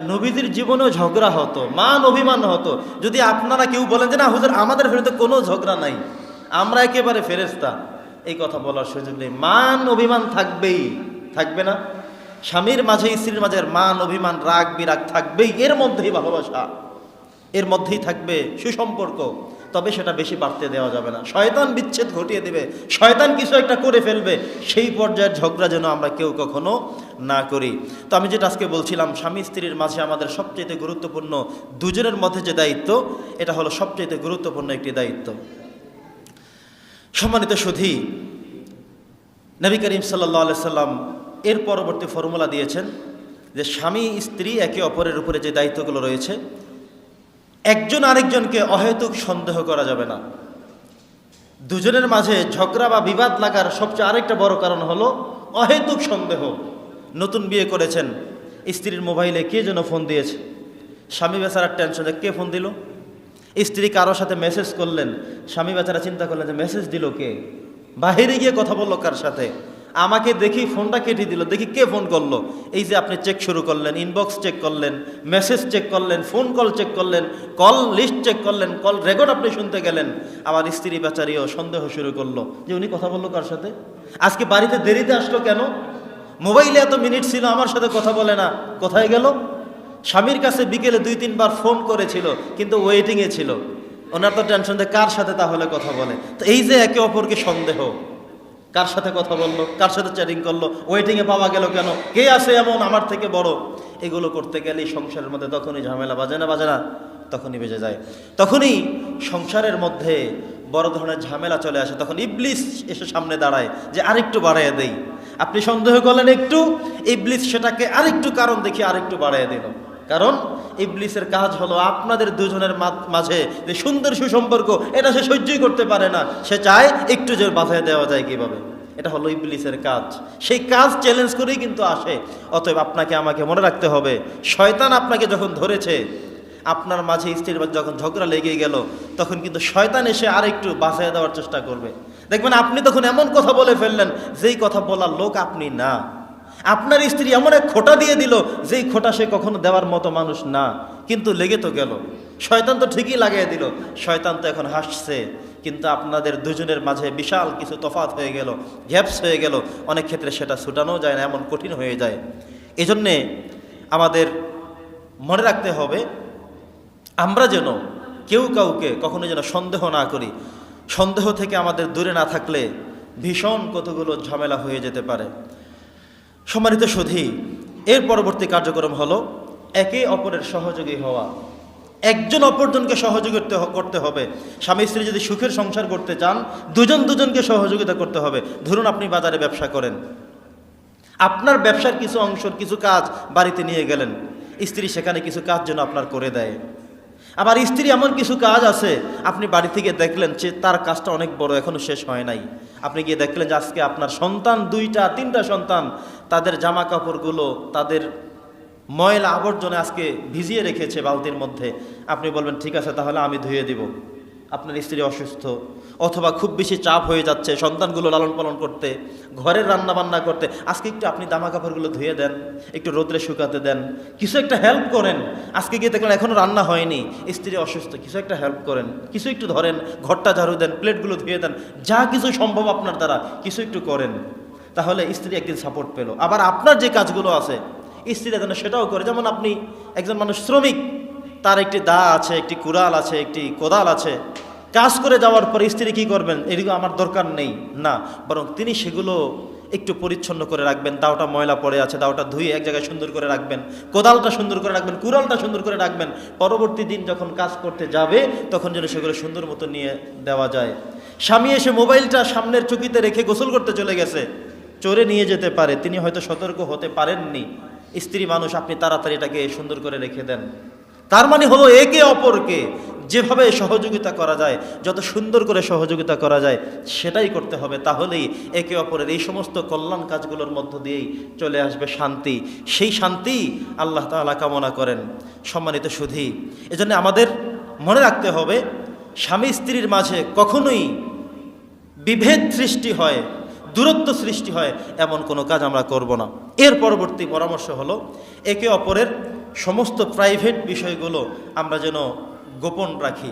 নবীদের জীবনেও ঝগড়া হতো মান অভিমান হতো। যদি আপনারা কেউ বলেন যে, না, হুজুর, আমাদের ফেরতে কোনো ঝগড়া নাই, আমরা একেবারে ফেরেস্তা এই কথা বলার সুযোগ নেই। মান অভিমান থাকবেই, থাকবে না। স্বামীর মাঝে, স্ত্রীর মাঝে মান অভিমান রাগ বিরাগ থাকবেই, এর মধ্যেই ভালোবাসা। এর মধ্যেই থাকবে সুসম্পর্ক। তবে সেটা বেশি বাড়তে দেওয়া যাবে না। শয়তান বিচ্ছেদ ঘটিয়ে দেবে। শয়তান কিছু একটা করে ফেলবে। সেই পর্যায়ের ঝগড়া যেন আমরা কেউ কখনো না করি। তো আমি যেটা আজকে বলছিলাম, স্বামী স্ত্রীর মাঝে আমাদের সবচেয়ে গুরুত্বপূর্ণ দুজনের মধ্যে যে দায়িত্ব, এটা হলো সবচেয়ে গুরুত্বপূর্ণ একটি দায়িত্ব। সম্মানিত সুধী, নবী করিম সাল্লাহ সাল্লাম এর পরবর্তী ফর্মুলা দিয়েছেন যে, স্বামী স্ত্রী একে অপরের উপরে যে দায়িত্বগুলো রয়েছে একজন আরেকজনকে অহেতুক সন্দেহ করা যাবে না। দুজনের মাঝে ঝগড়া বা বিবাদ লাগার সবচেয়ে আরেকটা বড় কারণ হলো অহেতুক সন্দেহ। নতুন বিয়ে করেছেন, স্ত্রীর মোবাইলে কে যেন ফোন দিয়েছে? স্বামী বেচারার টেনশনে কে ফোন দিল? স্ত্রী কারোর সাথে মেসেজ করলেন, স্বামী বেচারা চিন্তা করলেন যে মেসেজ দিল কে? বাহিরে গিয়ে কথা বলল কার সাথে? আমাকে দেখি ফোনটা কেটে দিল, দেখি কে ফোন করল। এই যে আপনি চেক শুরু করলেন ইনবক্স চেক করলেন মেসেজ চেক করলেন ফোন কল চেক করলেন কল লিস্ট চেক করলেন কল রেকর্ড আপনি শুনতে গেলেন। আমার স্ত্রী বেচারিও সন্দেহ শুরু করল যে উনি কথা বলল কার সাথে? আজকে বাড়িতে দেরিতে আসলো কেন? মোবাইলে এত মিনিট ছিল, আমার সাথে কথা বলে না। কোথায় গেল? স্বামীর কাছে বিকেলে দুই তিনবার ফোন করেছিল, কিন্তু ওয়েটিংয়ে ছিল। ওনার তো টেনশন যে কার সাথে তাহলে কথা বলে? তো এই যে একে অপরকে সন্দেহ। কার সাথে কথা বলল? কার সাথে চ্যাটিং করল? ওয়েটিংয়ে পাওয়া গেল কেন? কে আছে এমন আমার থেকে বড়? এগুলো করতে গেলেই সংসারের মধ্যে তখনই ঝামেলা বাজে না বাজে না? তখনই বেজে যায়। তখনই সংসারের মধ্যে বড় ধরনের ঝামেলা চলে আসে। তখন ইবলিস এসে সামনে দাঁড়ায় যে আরেকটু বাড়াইয়া দেই। আপনি সন্দেহ করলেন একটু? ইবলিস সেটাকে আরেকটু কারণ দেখি আরেকটু বাড়াইয়া দিল। কারণ ইবলিসের কাজ হলো আপনাদের দুজনের মাঝে যে সুন্দর সুসম্পর্ক, এটা সে সহ্যই করতে পারে না। সে চায় একটু যে বাধায় দেওয়া যায় কীভাবে। এটা হলো ইবলিসের কাজ। সেই কাজ চ্যালেঞ্জ করেই কিন্তু আসে। অতএব আপনাকে, আমাকে মনে রাখতে হবে, শয়তান আপনাকে যখন ধরেছে, আপনার মাঝে স্ত্রীর মাঝে যখন ঝগড়া লেগে গেল, তখন কিন্তু শয়তান এসে আরেকটু বাঁচায় দেওয়ার চেষ্টা করবে। দেখবেন আপনি তখন এমন কথা বলে ফেললেন, যেই কথা বলার লোক আপনি না। আপনার স্ত্রী এমন এক খোটা দিয়ে দিল, যেই খোটা সে কখনো দেওয়ার মতো মানুষ না। কিন্তু লেগে তো গেল। শয়তান তো ঠিকই লাগিয়ে দিল। শয়তান তো এখন হাসছে। কিন্তু আপনাদের দুজনের মাঝে বিশাল কিছু তফাত হয়ে গেল, গ্যাপস হয়ে গেল। অনেক ক্ষেত্রে সেটা ছুটানো যায় না, এমন কঠিন হয়ে যায়। এজন্যে আমাদের মনে রাখতে হবে, আমরা যেন কেউ কাউকে কখনো যেন সন্দেহ না করি। সন্দেহ থেকে আমাদের দূরে না থাকলে ভীষণ কতগুলো ঝামেলা হয়ে যেতে পারে। সম্মানিত সুধী, এর পরবর্তী কার্যক্রম হলো একে অপরের সহযোগী হওয়া। একজন অপরজনকে সহযোগিতা করতে হবে। স্বামী স্ত্রী যদি সুখের সংসার করতে চান, দুজন দুজনকে সহযোগিতা করতে হবে। ধরুন আপনি বাজারে ব্যবসা করেন। আপনার ব্যবসার কিছু অংশ, কিছু কাজ বাড়িতে নিয়ে গেলেন। স্ত্রী সেখানে কিছু কাজ যেন আপনার করে দেয়। আবার স্ত্রী এমন কিছু কাজ আছে, আপনি বাড়ি থেকে দেখলেন যে তার কাজটা অনেক বড়, এখনও শেষ হয় নাই। আপনি গিয়ে দেখলেন যে আজকে আপনার সন্তান, দুইটা, তিনটা সন্তান, তাদের জামা কাপড়গুলো তাদের ময়লা আবর্জনা আজকে ভিজিয়ে রেখেছে বালতির মধ্যে। আপনি বলবেন, ঠিক আছে, তাহলে আমি ধুয়ে দিব। আপনার স্ত্রী অসুস্থ, অথবা খুব বেশি চাপ হয়ে যাচ্ছে, সন্তানগুলো লালন পালন করতে, ঘরের রান্না বান্না করতে, আজকে একটু আপনি জামা কাপড়গুলো ধুয়ে দেন, একটু রোদ্রে শুকাতে দেন, কিছু একটা হেল্প করেন। আজকে গিয়ে দেখলেন এখনও রান্না হয়নি, স্ত্রী অসুস্থ, কিছু একটা হেল্প করেন, কিছু একটু ধরেন, ঘরটা ঝাড়ু দেন, প্লেটগুলো ধুয়ে দেন, যা কিছু সম্ভব আপনার দ্বারা, কিছু একটু করেন। তাহলে স্ত্রী একদিন সাপোর্ট পেল। আবার আপনার যে কাজগুলো আছে স্ত্রীরা যেন সেটাও করে। যেমন আপনি একজন মানুষ শ্রমিক তার একটি দা আছে, একটি কুড়াল আছে, একটি কোদাল আছে। কাজ করে যাওয়ার পর স্ত্রী কী করবেন? এদিকে আমার দরকার নেই। না, বরং তিনি সেগুলো একটু পরিচ্ছন্ন করে রাখবেন। দাওটা ময়লা পড়ে আছে, দাওটা ধুয়ে এক জায়গায় সুন্দর করে রাখবেন। কোদালটা সুন্দর করে রাখবেন, কুড়ালটা সুন্দর করে রাখবেন। পরবর্তী দিন যখন কাজ করতে যাবে, তখন যেন সেগুলো সুন্দর মতো নিয়ে দেওয়া যায়। স্বামী এসে মোবাইলটা সামনের চকিতে রেখে গোসল করতে চলে গেছে। চোরে নিয়ে যেতে পারে। তিনি হয়তো সতর্ক হতে পারেননি। স্ত্রী মানুষ, আপনি তাড়াতাড়ি এটাকে সুন্দর করে রেখে দেন। তার মানে হলো একে অপরকে যেভাবে সহযোগিতা করা যায়, যত সুন্দর করে সহযোগিতা করা যায়, সেটাই করতে হবে। তাহলেই একে অপরের এই সমস্ত কল্যাণ কাজগুলোর মধ্য দিয়েই চলে আসবে শান্তি। সেই শান্তি আল্লাহ তালা কামনা করেন। সম্মানিত সুধী, এজন্য আমাদের মনে রাখতে হবে, স্বামী স্ত্রীর মাঝে কখনোই বিভেদ সৃষ্টি হয়, দূরত্ব সৃষ্টি হয়, এমন কোনো কাজ আমরা করব না। এর পরবর্তী পরামর্শ হলো, একে অপরের সমস্ত প্রাইভেট বিষয়গুলো আমরা যেন গোপন রাখি।